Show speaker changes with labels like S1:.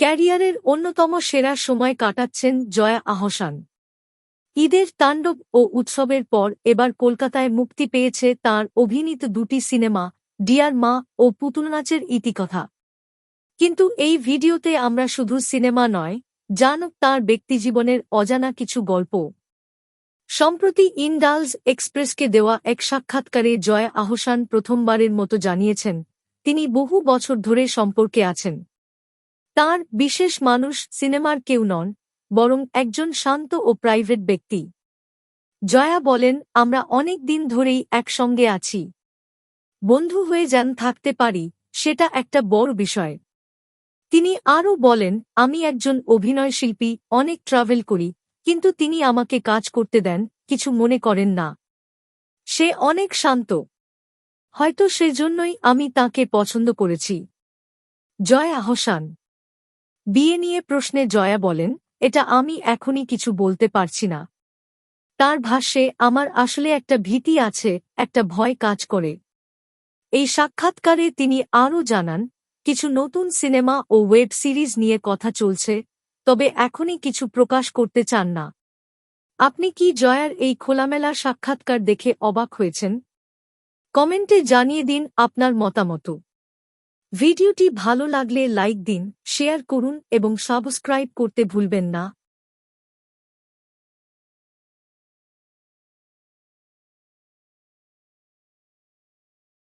S1: ক্যারিয়ারের অন্যতম সেরা সময় কাটাচ্ছেন জয়া আহসান। ঈদের তাণ্ডব ও উৎসবের পর এবার কলকাতায় মুক্তি পেয়েছে তার অভিনীত দুটি সিনেমা, ডিয়ার মা ও পুতুল নাচের ইতিকথা। কিন্তু এই ভিডিওতে আমরা শুধু সিনেমা নয়, জানুক তাঁর ব্যক্তিজীবনের অজানা কিছু গল্প সম্প্রতি ইন্ডালস এক্সপ্রেসকে দেওয়া এক সাক্ষাৎকারে জয়া আহসান প্রথমবারের মতো জানিয়েছেন, তিনি বহু বছর ধরে সম্পর্কে আছেন। তার বিশেষ মানুষ সিনেমার কেউ নন, বরং একজন শান্ত ও প্রাইভেট ব্যক্তি। জয়া বলেন, আমরা অনেক দিন ধরেই একসঙ্গে আছি। বন্ধু হয়ে যান থাকতে পারি, সেটা একটা বড় বিষয়। তিনি আরও বলেন, আমি একজন অভিনয়শিল্পী অনেক ট্রাভেল করি, কিন্তু তিনি আমাকে কাজ করতে দেন, কিছু মনে করেন না। সে অনেক শান্ত। হয়তো সেজন্যই আমি তাকে পছন্দ করেছি। জয় আহসান বিয়ে নিয়ে প্রশ্নে জয়া বলেন, এটা আমি এখনই কিছু বলতে পারছি না। তার ভাষ্যে, আমার আসলে একটা ভীতি আছে, একটা ভয় কাজ করে। এই সাক্ষাৎকারে তিনি আরও জানান, কিছু নতুন সিনেমা ও ওয়েব সিরিজ নিয়ে কথা চলছে, তবে এখনই কিছু প্রকাশ করতে চান না। আপনি কি জয়ার এই খোলামেলা সাক্ষাৎকার দেখে অবাক হয়েছেন? কমেন্টে জানিয়ে দিন আপনার মতামত। ভিডিওটি ভালো লাগলে লাইক দিন শেয়ার করুন এবং সাবস্ক্রাইব করতে ভুলবেন না।